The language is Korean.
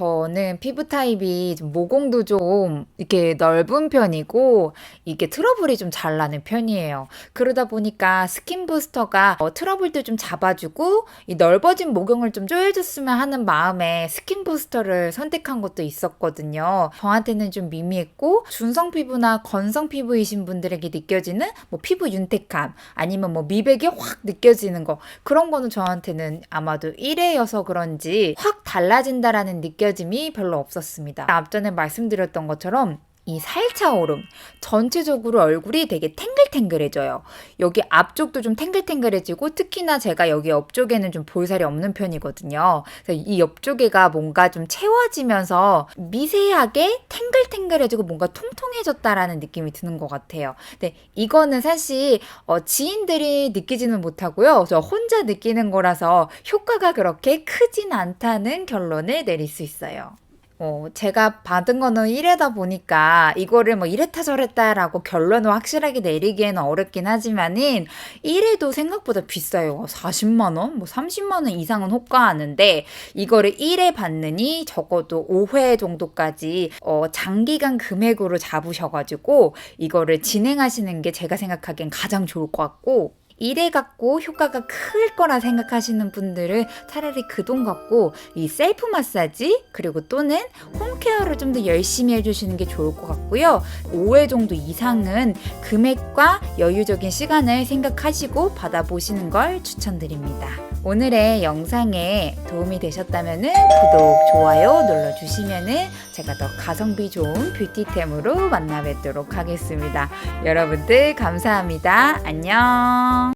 더 저는 피부 타입이 좀 모공도 좀 이렇게 넓은 편이고 이게 트러블이 좀 잘 나는 편이에요. 그러다 보니까 스킨 부스터가 어, 트러블도 좀 잡아주고 이 넓어진 모공을 좀 조여줬으면 하는 마음에 스킨 부스터를 선택한 것도 있었거든요. 저한테는 좀 미미했고 중성 피부나 건성 피부이신 분들에게 느껴지는 뭐 피부 윤택함 아니면 뭐 미백이 확 느껴지는 거 그런 거는 저한테는 아마도 1회여서 그런지 확 달라진다라는 느껴짐 이 별로 없었습니다. 앞전에 말씀드렸던 것처럼 이 살차 오름 전체적으로 얼굴이 되게 탱글탱글해져요. 여기 앞쪽도 좀 탱글탱글해지고 특히나 제가 여기 옆쪽에는 좀 볼살이 없는 편이거든요. 그래서 이 옆쪽에가 뭔가 좀 채워지면서 미세하게 탱글탱글해지고 뭔가 통통해졌다라는 느낌이 드는 것 같아요. 근데 이거는 사실 어, 지인들이 느끼지는 못하고요. 저 혼자 느끼는 거라서 효과가 그렇게 크진 않다는 결론을 내릴 수 있어요. 어, 제가 받은 거는 1회다 보니까 이거를 뭐 이랬다 저랬다라고 결론을 확실하게 내리기에는 어렵긴 하지만은 1회도 생각보다 비싸요. 40만 원, 뭐 30만 원 이상은 호가하는데 이거를 1회 받느니 적어도 5회 정도까지 어, 장기간 금액으로 잡으셔가지고 이거를 진행하시는 게 제가 생각하기엔 가장 좋을 것 같고 이래 갖고 효과가 클 거라 생각하시는 분들은 차라리 그 돈 갖고 이 셀프 마사지 그리고 또는 홈케어를 좀 더 열심히 해주시는 게 좋을 것 같고요. 5회 정도 이상은 금액과 여유적인 시간을 생각하시고 받아보시는 걸 추천드립니다. 오늘의 영상에 도움이 되셨다면 구독, 좋아요 눌러주시면 제가 더 가성비 좋은 뷰티템으로 만나 뵙도록 하겠습니다. 여러분들 감사합니다. 안녕.